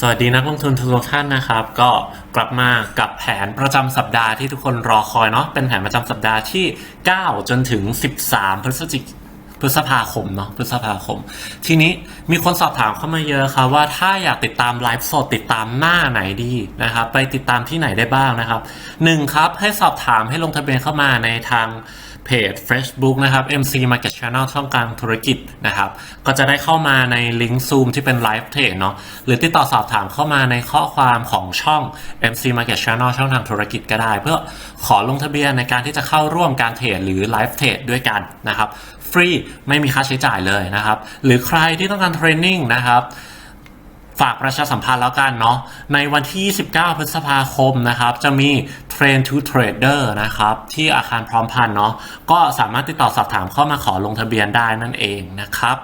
สวัสดีนักลงทุนทุกท่านนะครับ ก็กลับมากับแผนประจำสัปดาห์ที่ทุกคนรอคอยเนาะเป็นแผนประจำสัปดาห์ที่ 9 จนถึง 13 พฤศจิกพฤษภาคมเนาะพฤษภาคม ทีนี้มีคนสอบถามเข้ามาเยอะครับว่าถ้าอยากติดตามไลฟ์สดติดตามหน้าไหนดีนะครับไปติดตามที่ไหนได้บ้างนะครับหนึ่งครับให้สอบถามให้ลงทะเบียนเข้ามาในทาง เพจ Facebook นะครับ MC Market Channel ช่องกลางธุรกิจนะครับ ก็จะได้เข้ามาในลิงก์ Zoom ที่เป็นไลฟ์เทรดเนาะหรือติดต่อสอบถามเข้ามาในข้อความของช่อง MC Market Channel ช่องทางธุรกิจก็ได้ เพื่อขอลงทะเบียนในการที่จะเข้าร่วมการเทรดหรือไลฟ์เทรดด้วยกันนะครับ ฟรีไม่มีค่าใช้จ่ายเลยนะครับ หรือใครที่ต้องการเทรนนิ่งนะครับ ฝากประชาสัมพันธ์แล้วกันเนาะในวันที่ 29 พฤษภาคมนะครับ จะมี Train to Trader นะครับ ที่อาคารพร้อมพันเนาะก็สามารถติดต่อสอบถามเข้ามาขอลงทะเบียนได้นั่นเองนะครับ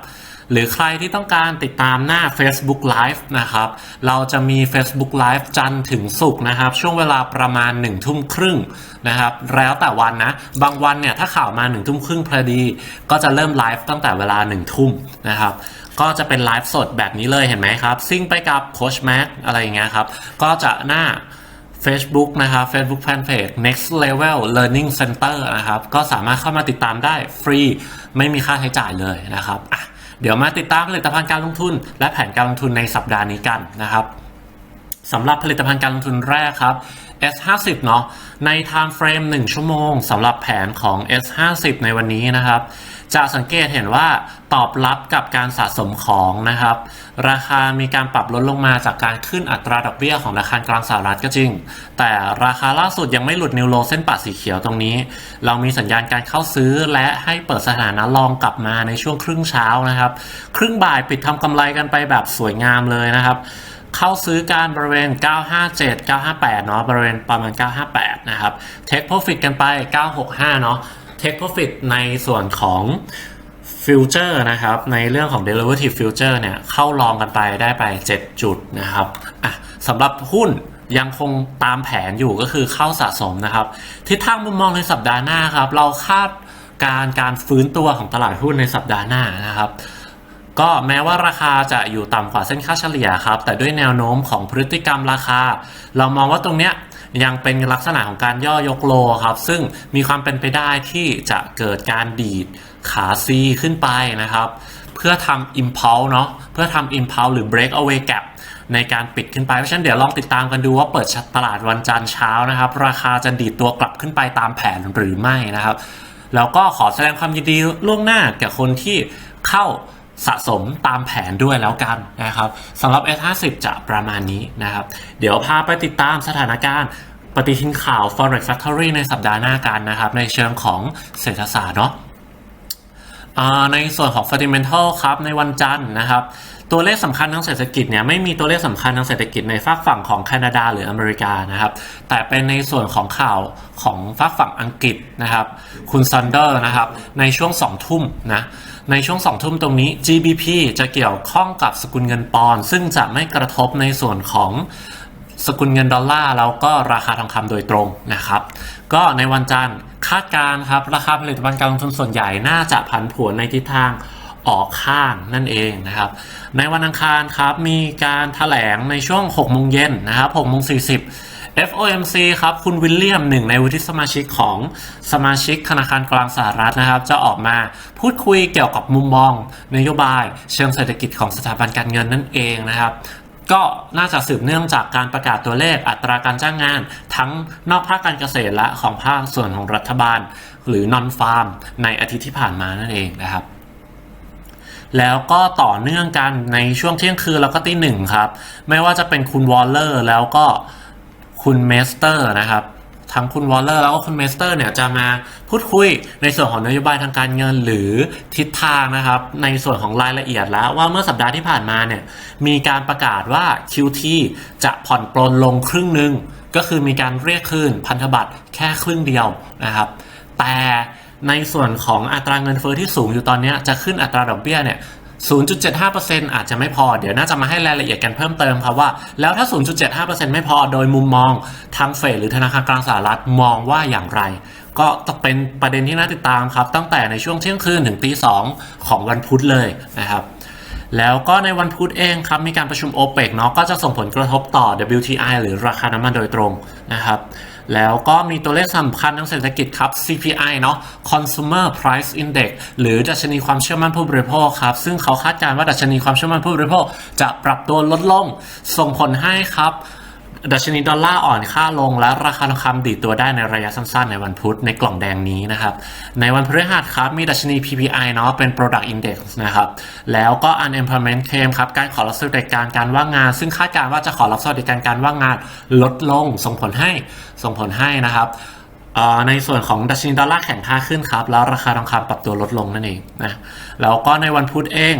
หรือใครที่ต้องการติดตามหน้า Facebook Live นะครับ เราจะมี Facebook Live จันทร์ถึงศุกร์นะครับ ช่วงเวลาประมาณ1ทุ่มครึ่งนะครับ แล้วแต่วันนะ บางวันเนี่ยถ้าข่าวมา1ทุ่มครึ่งพอดี ก็จะเริ่มไลฟ์ตั้งแต่เวลา1ทุ่มนะครับ ก็จะเป็นไลฟ์สดแบบนี้เลยเห็นไหมครับ ซิ่งไปกับโคชแม็กอะไรอย่างเงี้ยครับ ก็จะหน้า Facebook นะครับ Facebook Fanpage Next Level Learning Center นะครับ ก็สามารถเข้ามาติดตามได้ฟรี ไม่มีค่าใช้จ่ายเลยนะครับอะเดี๋ยวมาติดตามผลิตภัณฑ์การลงทุน และแผนการลงทุนในสัปดาห์นี้กันนะครับสำหรับผลิตภัณฑ์การลงทุนแรกครับ S50 เนาะใน time frame 1 ชั่วโมงสำหรับแผนของ S50 ในวันนี้นะครับ จะสังเกตเห็นว่าตอบรับกับการสะสมของนะครับ ราคามีการปรับลดลงมาจากการขึ้นอัตราดอกเบี้ยของธนาคารกลางสหรัฐก็จริง แต่ราคาล่าสุดยังไม่หลุดนิวโรเส้นปัดสีเขียวตรงนี้ เรามีสัญญาณการเข้าซื้อและให้เปิดสถานะลองกลับมาในช่วงครึ่งเช้านะครับ ครึ่งบ่ายปิดทำกำไรกันไปแบบสวยงามเลยนะครับเข้าซื้อการบริเวณ 957 958 เนาะบริเวณประมาณ 958 นะครับ Take Profit กันไป 965 เนาะ Take Profit ในส่วนของฟิวเจอร์นะครับ ในเรื่องของ derivative future เนี่ย เข้าลองกันไปได้ไป 7 จุดนะครับอะสำหรับหุ้นยังคงตามแผนอยู่ก็คือเข้าสะสมนะครับ ทิศทางมุมมองในสัปดาห์หน้าครับ เราคาดการการฟื้นตัวของตลาดหุ้นในสัปดาห์หน้านะครับก็แม้ว่าราคาจะอยู่ต่ำกว่าเส้นค่าเฉลี่ยครับ แต่ด้วยแนวโน้มของพฤติกรรมราคา เรามองว่าตรงเนี้ย ยังเป็นลักษณะของการย่อยกโลครับ ซึ่งมีความเป็นไปได้ที่จะเกิดการดีดขาซีขึ้นไปนะครับ เพื่อทำ impulse เนาะเพื่อทำ impulse หรือ break away gap ในการปิดขึ้นไป เพราะฉะนั้นเดี๋ยวลองติดตามกันดูว่าเปิดตลาดวันจันทร์เช้านะครับ ราคาจะดีดตัวกลับขึ้นไปตามแผนหรือไม่นะครับ แล้วก็ขอแสดงความยินดีล่วงหน้าแก่คนที่เข้า สะสมตามแผนด้วยแล้วกันนะครับสำหรับ S50 จะประมาณนี้นะครับ เดี๋ยวพาไปติดตามสถานการณ์ปฏิทินข่าว Forex Factory ในสัปดาห์หน้ากันนะครับ ในเชิงของเศรษฐศาสตร์เนาะในส่วนของ fundamental ครับ ในวันจันทร์นะครับ ตัวเลขสำคัญทางเศรษฐกิจเนี่ยไม่มีตัวเลขสำคัญทางเศรษฐกิจในฝากฝั่งของแคนาดาหรืออเมริกานะครับ แต่เป็นในส่วนของข่าวของฝากฝั่งอังกฤษนะครับ คุณซันเดอร์นะครับ ในช่วง 2 ทุ่มนะ ในช่วง 2 ทุ่มตรงนี้ GBP จะเกี่ยวข้องกับสกุลเงินปอนด์ซึ่งจะไม่กระทบในส่วนของสกุลเงินดอลลาร์แล้วก็ราคาทองคำโดยตรงนะครับ ก็ในวันจันทร์คาดการครับราคาผลิตภัณฑ์การลงทุนส่วนใหญ่น่าจะผันผวนในทิศทางออกข้างนั่นเองนะครับ ในวันอังคารครับมีการถแถลงในช่วง6โมงเย็นนะครับ6โมง40 FOMC ครับ คุณวิลเลียมหนึ่งในวุฒิสมาชิกของสมาชิกธนาคารกลางสหรัฐนะครับ จะออกมาพูดคุยเกี่ยวกับมุมมอง นโยบายเชิงเศรษฐกิจของสถาบันการเงินนั่นเองนะครับก็น่าจะสืบเนื่องจากการประกาศตัวเลขอัตราการจ้างงาน ทั้งนอกภาคการเกษตรและของภาคส่วนของรัฐบาล หรือนอนฟาร์ม ในอาทิตย์ที่ผ่านมานั่นเองนะครับ แล้วก็ต่อเนื่องกันในช่วงเที่ยงคืนแล้วก็ตีหนึ่งครับ ไม่ว่าจะเป็นคุณวอลเลอร์แล้วก็ คุณเมสเตอร์นะครับทั้งคุณวอลเลอร์แล้วก็คุณเมสเตอร์เนี่ยจะมาพูดคุยในส่วนของนโยบายทางการเงินหรือทิศทางนะครับ ในส่วนของรายละเอียดแล้วว่าเมื่อสัปดาห์ที่ผ่านมาเนี่ยมีการประกาศว่า QT จะผ่อนปลนลงครึ่งหนึ่งก็คือมีการเรียกคืนพันธบัตรแค่ครึ่งเดียวนะครับ แต่ในส่วนของอัตราเงินเฟอ้อที่สูงอยู่ตอนนี้จะขึ้นอัตราดอกเบี้ยเนี่ย 0.75%อาจจะไม่พอ เดี๋ยวน่าจะมาให้รายละเอียดกันเพิ่มเติมครับว่า แล้วถ้า 0.75%ไม่พอโดยมุมมองทางเฟดหรือธนาคารกลางสหรัฐมองว่าอย่างไร ก็ต้องเป็นประเด็นที่น่าติดตามครับ ตั้งแต่ในช่วงเที่ยงคืนถึงตีสองของวันพุธเลยนะครับแล้วก็ในวันพุธเองครับมีการประชุม OPEC เนาะก็จะส่งผลกระทบต่อ WTI หรือราคาน้ำมันโดยตรงนะครับ แล้วก็มีตัวเลขสำคัญทางเศรษฐกิจครับ CPI เนาะ Consumer Price Index หรือดัชนีความเชื่อมั่นผู้บริโภคครับ ซึ่งเขาคาดการณ์ว่าดัชนีความเชื่อมั่นผู้บริโภค จะปรับตัวลดลง ส่งผลให้ครับ ดัชนีดอลลาร์อ่อนค่าลงและราคาทองคำดีดตัวได้ในระยะสั้นๆ ในวันพุธในกล่องแดงนี้นะครับ ในวันพฤหัสครับมีดัชนี PPI เนาะเป็น Product Index นะครับ แล้วก็ Unemployment Claim ครับการขอรับสวัสดิการการว่างงาน ซึ่งคาดการณ์ว่าจะขอรับสวัสดิการการว่างงานลดลงส่งผลให้ส่งผลให้นะครับ ในส่วนของดัชนีดอลลาร์แข็งค่าขึ้นครับ แล้วราคาทองคำปรับตัวลดลงนั่นเองนะแล้วก็ในวันพุธเอง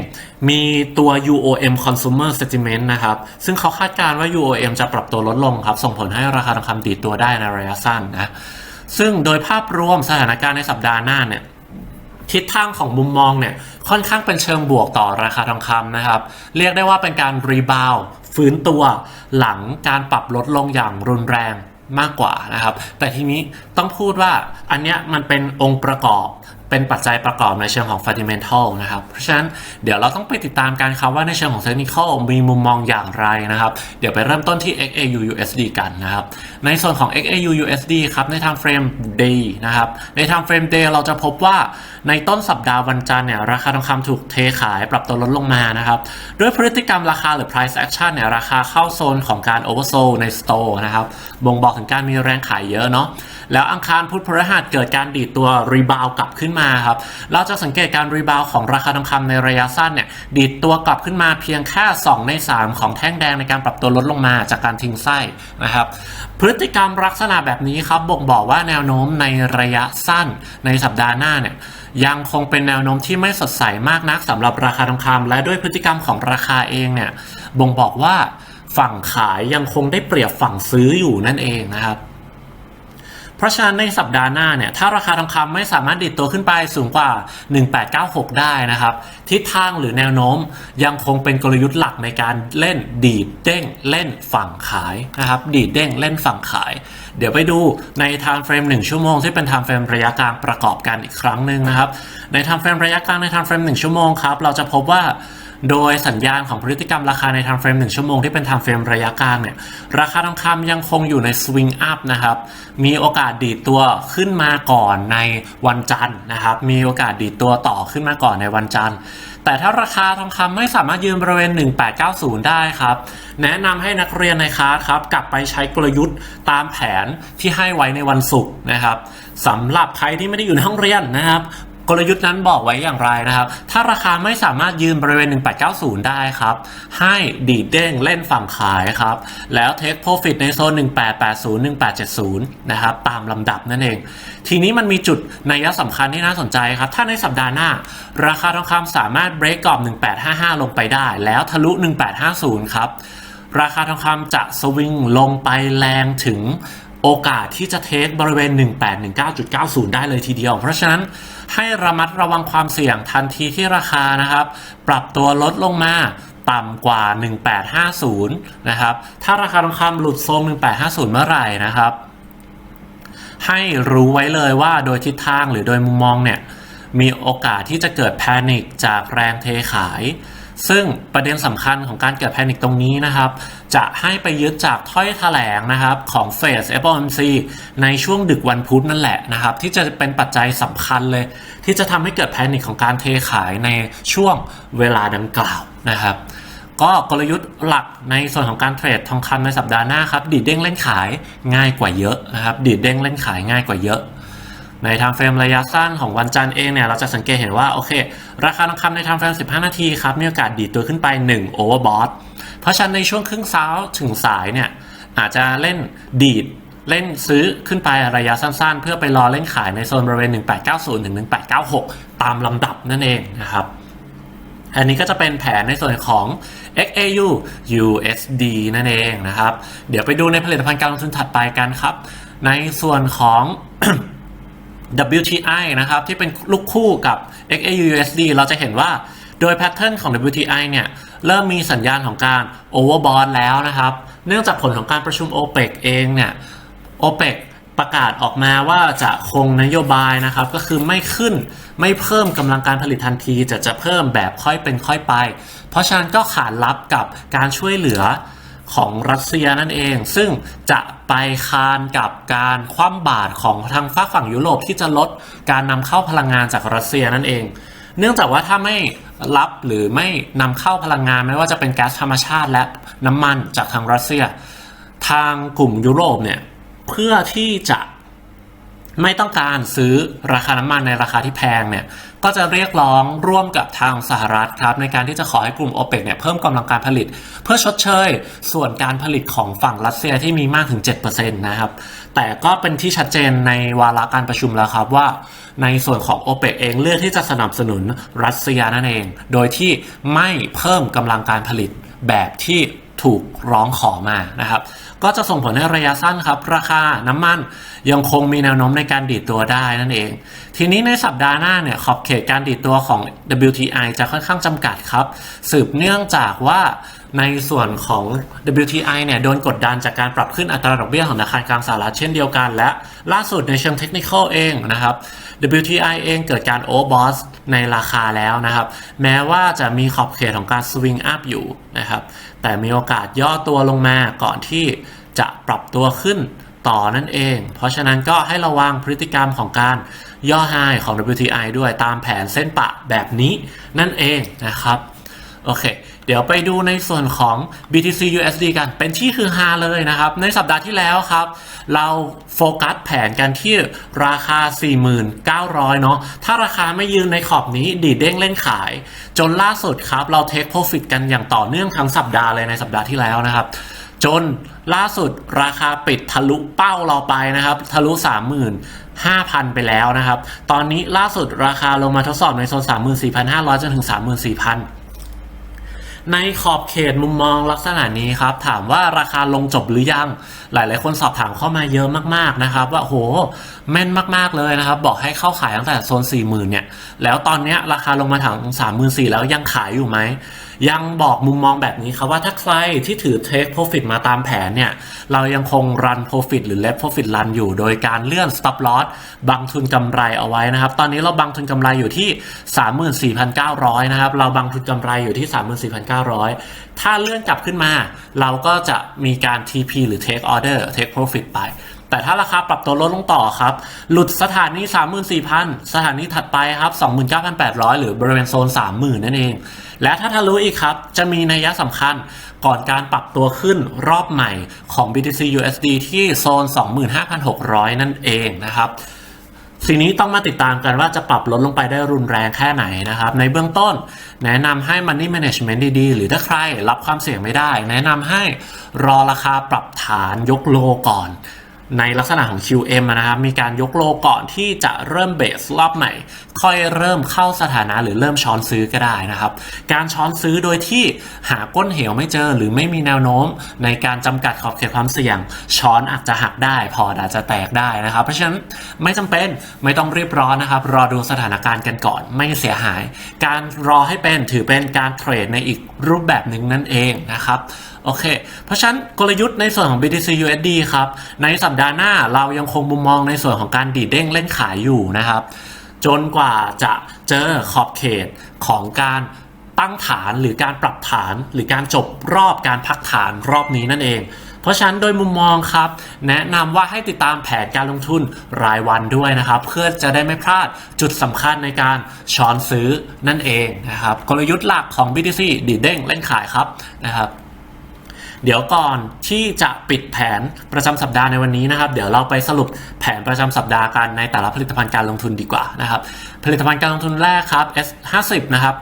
มีตัว UOM Consumer Sentiment นะครับ ซึ่งเขาคาดการณ์ว่า UOM จะปรับตัวลดลงครับ ส่งผลให้ราคาทองคำดีดตัวได้ในระยะสั้นนะซึ่งโดยภาพรวมสถานการณ์ในสัปดาห์หน้าเนี่ยทิศทางของมุมมองเนี่ยค่อนข้างเป็นเชิงบวกต่อราคาทองคำนะครับ เรียกได้ว่าเป็นการรีบาวฟื้นตัวหลังการปรับลดลงอย่างรุนแรง มากกว่านะครับ แต่ทีนี้ต้องพูดว่าอันเนี้ยมันเป็นองค์ประกอบ เป็นปัจจัยประกอบในเชิงของ fundamental นะครับ เพราะฉะนั้นเดี๋ยวเราต้องไปติดตามกันครับว่าในเชิงของ technical มีมุมมองอย่างไรนะครับ เดี๋ยวไปเริ่มต้นที่ XAU USD กันนะครับ ในส่วนของ XAU USD ครับใน time frame day นะครับ ใน time frame day เราจะพบว่าในต้นสัปดาห์วันจันทร์เนี่ยราคาทองคำถูกเทขายปรับตัวลดลงมานะครับ ด้วยพฤติกรรมราคาหรือ price action เนี่ยราคาเข้าโซนของการ oversold ใน store นะครับ บ่งบอกถึงการมีแรงขายเยอะเนาะ แล้วอังคารพุธพฤหัสเกิดการดีดตัวรีบาวกลับขึ้นมาครับ เราจะสังเกตการรีบาวของราคาทองคำในระยะสั้นเนี่ยดีดตัวกลับขึ้นมาเพียงแค่ 2 ใน 3 ของแท่งแดงในการปรับตัวลดลงมาจากการทิ้งไส้นะครับ พฤติกรรมลักษณะแบบนี้ครับบ่งบอกว่าแนวโน้มในระยะสั้นในสัปดาห์หน้าเนี่ยยังคงเป็นแนวโน้มที่ไม่สดใสมากนักสำหรับราคาทองคำและด้วยพฤติกรรมของราคาเองเนี่ยบ่งบอกว่าฝั่งขายยังคงได้เปรียบฝั่งซื้ออยู่นั่นเองนะครับ เพราะฉะนั้นในสัปดาห์หน้าเนี่ยถ้าราคาทองคำไม่สามารถดิดตัวขึ้นไปสูงกว่า 1896 ได้นะครับ ทิศทางหรือแนวโน้มยังคงเป็นกลยุทธ์หลักในการเล่นดีดเด้งเล่นฝั่งขายนะครับดีดเด้งเล่นฝั่งขาย เดี๋ยวไปดูใน time frame 1 ชั่วโมงที่เป็น time frame ระยะกลางประกอบกันอีกครั้งหนึ่งนะครับใน time frame ระยะกลางใน time frame 1 ชั่วโมงครับเราจะพบว่า โดยสัญญาณของพฤติกรรมราคาใน time frame 1ชั่วโมงที่เป็น time frame ระยะกลางเนี่ยราคาทองคำยังคงอยู่ใน swing up นะครับมีโอกาสดีดตัวขึ้นมาก่อนในวันจันทร์นะครับมีโอกาสดีดตัวต่อขึ้นมาก่อนในวันจันทร์แต่ถ้าราคาทองคำไม่สามารถยืนบริเวณ 1890 ได้ครับ แนะนำให้นักเรียนในคลาสครับ กลับไปใช้กลยุทธ์ตามแผนที่ให้ไว้ในวันศุกร์นะครับสำหรับใครที่ไม่ได้อยู่ในห้องเรียนนะครับ กลยุทธ์นั้นบอกไว้อย่างไรนะครับ ถ้าราคาไม่สามารถยืนบริเวณ 1890 ได้ครับ ให้ดีดเด้งเล่นฝั่งขายครับ แล้ว take profit ในโซน 1880 1870 นะครับ ตามลำดับนั่นเอง ทีนี้มันมีจุดในัยสำคัญที่น่าสนใจครับ ถ้าในสัปดาห์หน้า ราคาทองคำสามารถ break กรอบ 1855 ลงไปได้ แล้วทะลุ 1850 ครับ ราคาทองคำจะสวิงลงไปแรงถึงโอกาสที่จะเทคบริเวณ 1819.90 ได้เลยทีเดียว เพราะฉะนั้น ให้ระมัดระวังความเสี่ยงทันทีที่ราคานะครับ ปรับตัวลดลงมาต่ำกว่า 1850 นะครับ ถ้าราคาทองคำหลุดโซน1850 เมื่อไหร่นะครับ ให้รู้ไว้เลยว่าโดยทิศทางหรือโดยมุมมองเนี่ย มีโอกาสที่จะเกิดแพนิคจากแรงเทขาย ซึ่งประเด็นสำคัญของการเกิดแพนิคตรงนี้นะครับ จะให้ไปยึดจากถ้อยแถลงนะครับของเฟส FOMC ในช่วงดึกวันพุธนั่นแหละนะครับ ที่จะเป็นปัจจัยสำคัญเลย ที่จะทำให้เกิดแพนิคของการเทขายในช่วงเวลาดังกล่าวนะครับก็กลยุทธ์หลักในส่วนของการเทรดทองคำในสัปดาห์หน้าครับ ดีดเด้งเล่นขายง่ายกว่าเยอะนะครับ ดีดเด้งเล่นขายง่ายกว่าเยอะ ในทางเฟรมระยะสั้นของวันจันทร์เองเนี่ยเราจะสังเกตเห็นว่าโอเค ราคาทองคำในทางเฟรม 15 นาทีครับมีโอกาสดีดตัวขึ้นไป 1 overbought เพราะฉะนั้นในช่วงครึ่งเช้าถึงสายเนี่ยอาจจะเล่นดีดเล่นซื้อขึ้นไประยะสั้นๆ เพื่อไปรอเล่นขายในโซนบริเวณ 1890 ถึง 1896 ตามลำดับนั่นเองนะครับ อันนี้ก็จะเป็นแผนในส่วนของ XAU USD นั่นเองนะครับ เดี๋ยวไปดูในผลิตภัณฑ์การลงทุนถัดไปกันครับ ในส่วนของ WTI นะครับที่เป็นลูกคู่กับ XAU USD เราจะเห็นว่าโดยแพทเทิร์นของ WTI เนี่ยเริ่มมีสัญญาณของการ overbought แล้วนะครับ เนื่องจากผลของการประชุม OPEC เองเนี่ย OPEC ประกาศออกมาว่าจะคงนโยบายนะครับ ก็คือไม่ขึ้นไม่เพิ่มกำลังการผลิตทันทีจะจะเพิ่มแบบค่อยเป็นค่อยไป เพราะฉะนั้นก็ขานรับกับการช่วยเหลือ ของรัสเซียนั่นเอง ซึ่งจะไปคานกับการคว่ำบาตรของทางฝั่งฝั่งยุโรปที่จะลดการนำเข้าพลังงานจากรัสเซียนั่นเอง เนื่องจากว่าถ้าไม่รับหรือไม่นำเข้าพลังงานไม่ว่าจะเป็นแก๊สธรรมชาติและน้ำมันจากทางรัสเซีย ทางกลุ่มยุโรปเนี่ยเพื่อที่จะไม่ต้องการซื้อราคาน้ำมันในราคาที่แพงเนี่ย ก็จะเรียกร้องร่วมกับทางสหรัฐครับในการที่จะขอให้กลุ่ม o p e ปเนี่ยเพิ่มกำลังการผลิต เพื่อชดเชย ส่วนการผลิตของฝั่งรัสเซียที่มีมากถึง 7%นะครับ แต่ก็เป็นที่ชัดเจนในวาระการประชุมแล้วครับว่า ในส่วนของ o p e ปเองเลือกที่จะสนับสนุนรัสเซียนั่นเอง โดยที่ไม่เพิ่มกำลังการผลิตแบบที่ ถูกร้องขอมานะครับ ก็จะส่งผลให้ระยะสั้นครับ ราคาน้ำมันยังคงมีแนวโน้มในการดีดตัวได้นั่นเอง ทีนี้ในสัปดาห์หน้าเนี่ยขอบเขตการดีดตัวของ WTI จะค่อนข้างจำกัดครับ สืบเนื่องจากว่าในส่วนของ WTI เนี่ยโดนกดดันจากการปรับขึ้นอัตราดอกเบี้ยของธนาคารกลางสหรัฐเช่นเดียวกันและล่าสุดในเชิงเทคนิคเองนะครับ WTI เองเกิดการโอเวอร์บอสในราคาแล้วนะครับ แม้ว่าจะมีขอบเขตของการสวิงอัพอยู่นะครับ แต่มีโอกาสย่อตัวลงมาก่อนที่จะปรับตัวขึ้นต่อนั่นเอง เพราะฉะนั้นก็ให้ระวังพฤติกรรมของการย่อไฮของ WTI ด้วยตามแผนเส้นปะแบบนี้นั่นเองนะครับ โอเค ดี๋ยวไปดูในส่วนของ BTC USD กันเป็นที่คือฮาเลยนะครับ ในสัปดาห์ที่แล้วครับ เราโฟกัสแผนกันที่ราคา 4,900 เนาะถ้าราคาไม่ยืนในขอบนี้ดีดเด้งเล่นขาย จนล่าสุดครับ เราเทคโปรฟิตกันอย่างต่อเนื่องทั้งสัปดาห์เลยในสัปดาห์ที่แล้วนะครับจนล่าสุดราคาปิดทะลุเป้าเราไปนะครับ ทะลุ 35,000 ไปแล้วนะครับ ตอนนี้ล่าสุดราคาลงมาทดสอบในโซน 34,500 จนถึง 34,000 ในขอบเขตมุมมองลักษณะนี้ครับ ถามว่าราคาลงจบหรือยัง หลาย ๆ คนสอบถามเข้ามาเยอะมาก ๆ นะครับ ว่าโหแม่นมาก ๆ เลยนะครับ บอกให้เข้าขายตั้งแต่โซน 40,000 เนี่ย แล้วตอนนี้ราคาลงมาถึง34,000 แล้วยังขายอยู่ไหม ยังบอกมุมมองแบบนี้ครับว่าถ้าใครที่ถือ take profit มาตามแผนเนี่ย เรายังคง run profit หรือ let profit run อยู่ โดยการเลื่อน stop loss บังทุนกำไรเอาไว้นะครับ ตอนนี้เราบังทุนกำไรอยู่ที่ 34,900 นะครับ เราบังทุนกำไรอยู่ที่ 34,900 ถ้าเลื่อนกลับขึ้นมา เราก็จะมีการ TP หรือ take order take profit ไปแต่ถ้าราคาปรับตัวลดลงต่อครับ หลุดสถานี 34,000 สถานีถัดไปครับ 29,800 หรือบริเวณโซน 30,000 นั่นเอง และถ้าทะลุอีกครับ จะมีนัยสำคัญก่อนการปรับตัวขึ้นรอบใหม่ของ BTC USD ที่โซน 25,600 นั่นเองนะครับสิ่งนี้ต้องมาติดตามกันว่าจะปรับลดลงไปได้รุนแรงแค่ไหนนะครับ ในเบื้องต้น แนะนำให้ Money Management ดีๆ หรือถ้าใครรับความเสี่ยงไม่ได้ แนะนำให้รอราคาปรับฐานยกโลก่อน ในลักษณะของ QM นะครับ มีการยกโลก่อนที่จะเริ่มเบสรอบใหม่ ค่อยเริ่มเข้าสถานะหรือเริ่มช้อนซื้อก็ได้นะครับ การช้อนซื้อโดยที่หาก้นเหวไม่เจอหรือไม่มีแนวโน้ม ในการจำกัดขอบเขตความเสี่ยง ช้อนอาจจะหักได้ พออาจจะแตกได้นะครับ เพราะฉะนั้นไม่จำเป็นไม่ต้องรีบร้อนนะครับ รอดูสถานการณ์กันก่อนไม่เสียหาย การรอให้เป็นถือเป็นการเทรดในอีกรูปแบบหนึ่งนั่นเองนะครับโอเค เพราะฉะนั้นกลยุทธ์ในส่วนของ BTC USD ครับในสัปดาห์หน้าเรายังคงมุมมองในส่วนของการดีดเด้งเล่นขายอยู่นะครับ จนกว่าจะเจอขอบเขตของการตั้งฐานหรือการปรับฐานหรือการจบรอบการพักฐานรอบนี้นั่นเอง เพราะฉะนั้นโดยมุมมองครับ แนะนำว่าให้ติดตามแผนการลงทุนรายวันด้วยนะครับ เพื่อจะได้ไม่พลาดจุดสำคัญในการช้อนซื้อนั่นเองนะครับกลยุทธ์หลักของ BTC ดีดเด้งเล่นขายครับนะครับ เดี๋ยวก่อนที่จะปิดแผนประจำสัปดาห์ในวันนี้นะครับ เดี๋ยวเราไปสรุปแผนประจำสัปดาห์กันในแต่ละผลิตภัณฑ์การลงทุนดีกว่านะครับ ผลิตภัณฑ์การลงทุนแรกครับ S50 นะครับ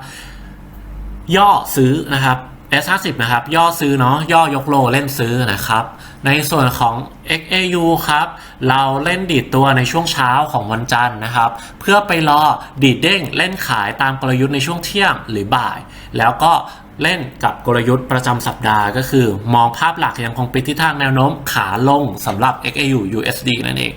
ย่อซื้อนะครับ S50 นะครับ ย่อซื้อเนาะย่อยกโลเล่นซื้อนะครับ ในส่วนของ XAU ครับ เราเล่นดีดตัวในช่วงเช้าของวันจันทร์นะครับ เพื่อไปรอดีดเด้งเล่นขายตามกลยุทธ์ในช่วงเที่ยงหรือบ่าย แล้วก็ เล่นกับกลยุทธ์ประจำสัปดาห์ก็คือ มองภาพหลักยังคงไปทิศทางแนวโน้มขาลงสำหรับ XAU USD นั่นเอง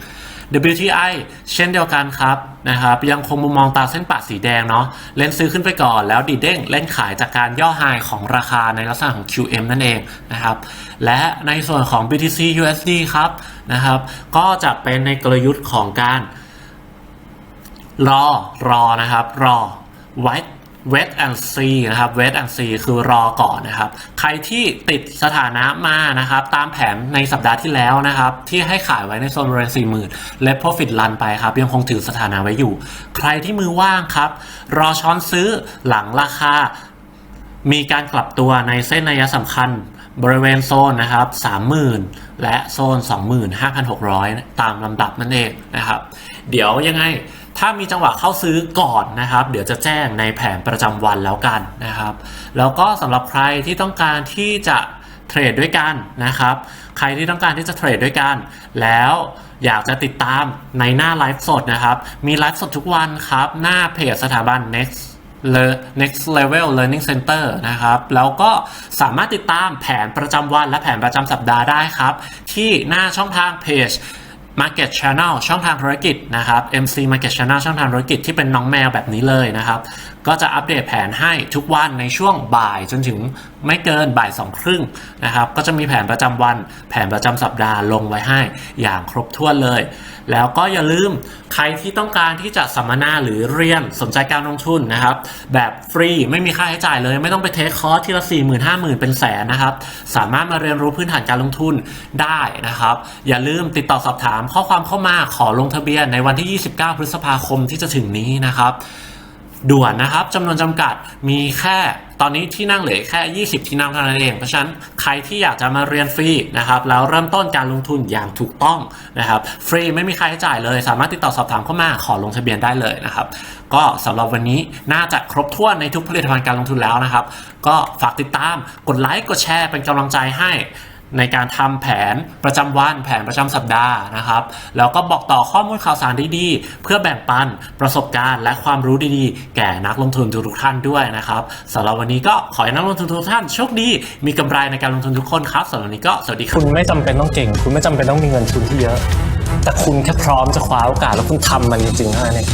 WTI เช่นเดียวกันครับนะครับ ยังคงมุมมองตามเส้นปะสีแดงเนาะเล่นซื้อขึ้นไปก่อนแล้วดีเด้งเล่นขายจากการย่อไฮของราคาในลักษณะของ QM นั่นเองนะครับ และในส่วนของ BTC USD ครับนะครับ ก็จะเป็นในกลยุทธ์ของการ รอรอนะครับ รอไว้ wait wait and see นะครับ wait and see คือรอก่อนนะครับ ใครที่ติดสถานะมานะครับ ตามแผนในสัปดาห์ที่แล้วนะครับ ที่ให้ขายไว้ในโซนบริเวณ40,000และ profit run ไปครับ ยังคงถือสถานะไว้อยู่ ใครที่มือว่างครับ รอช้อนซื้อหลังราคา มีการกลับตัวในเส้นนัยะสำคัญบริเวณโซนนะครับ 30,000 และโซน 25,600 ตามลำดับนั่นเองนะครับ เดี๋ยวยังไง ถ้ามีจังหวะเข้าซื้อก่อนนะครับ เดี๋ยวจะแจ้งในแผนประจำวันแล้วกันนะครับ แล้วก็สำหรับใครที่ต้องการที่จะเทรดด้วยกันนะครับ ใครที่ต้องการที่จะเทรดด้วยกัน แล้วอยากจะติดตามในหน้าไลฟ์สดนะครับ มีไลฟ์สดทุกวันครับ หน้าเพจสถาบัน next Le- next level learning center นะครับ แล้วก็สามารถติดตามแผนประจำวันและแผนประจำสัปดาห์ได้ครับ ที่หน้าช่องทางเพจ Market Channel ช่องทางธุรกิจนะครับ MC Market Channel ช่องทางธุรกิจที่เป็นน้องแมวแบบนี้เลยนะครับ ก็จะอัปเดตแผนให้ทุกวันในช่วงบ่ายจนถึงไม่เกินบ่ายสองครึ่งนะครับ ก็จะมีแผนประจำวัน แผนประจำสัปดาห์ลงไว้ให้อย่างครบถ้วนเลย แล้วก็อย่าลืมใครที่ต้องการที่จะสัมมนาหรือเรียนสนใจการลงทุนนะครับ แบบฟรีไม่มีค่าใช้จ่ายเลย ไม่ต้องไปเทคคอร์สที่ละ4 0 0 0 0 5 0,000เป็นแสนนะครับ สามารถมาเรียนรู้พื้นฐานการลงทุนได้นะครับ อย่าลืมติดต่อสอบถามข้อความเข้ามาขอลงทะเบียนในวันที่ 29 พฤษภาคมที่จะถึงนี้นะครับ ด่วนนะครับจำนวนจำกัดมีแค่ตอนนี้ที่นั่งเหลือแค่ 20 ที่นั่งเท่านั้นเอง เพราะฉะนั้นใครที่อยากจะมาเรียนฟรีนะครับแล้วเริ่มต้นการลงทุนอย่างถูกต้องนะครับฟรีไม่มีค่าใช้จ่ายเลย สามารถติดต่อสอบถามเข้ามาขอลงทะเบียนได้เลยนะครับก็สำหรับวันนี้น่าจะครบถ้วนในทุกผลิตภัณฑ์การลงทุนแล้วนะครับ ก็ฝากติดตามกดไลค์กดแชร์เป็นกำลังใจให้ ในการทำแผนประจำวันแผนประจำสัปดาห์นะครับ แล้วก็บอกต่อข้อมูลข่าวสารดีๆ เพื่อแบ่งปันประสบการณ์และความรู้ดีๆ แก่นักลงทุนทุกท่านด้วยนะครับสำหรับวันนี้ก็ขอให้นักลงทุนทุกท่านโชคดี มีกำไรในการลงทุนทุกคนครับสำหรับวันนี้ก็สวัสดีครับคุณไม่จำเป็นต้องเก่ง คุณไม่จำเป็นต้องมีเงินทุนที่เยอะ แต่คุณแค่พร้อมจะคว้าโอกาสแล้วคุณทำมันจริงๆเท่านั้นเอง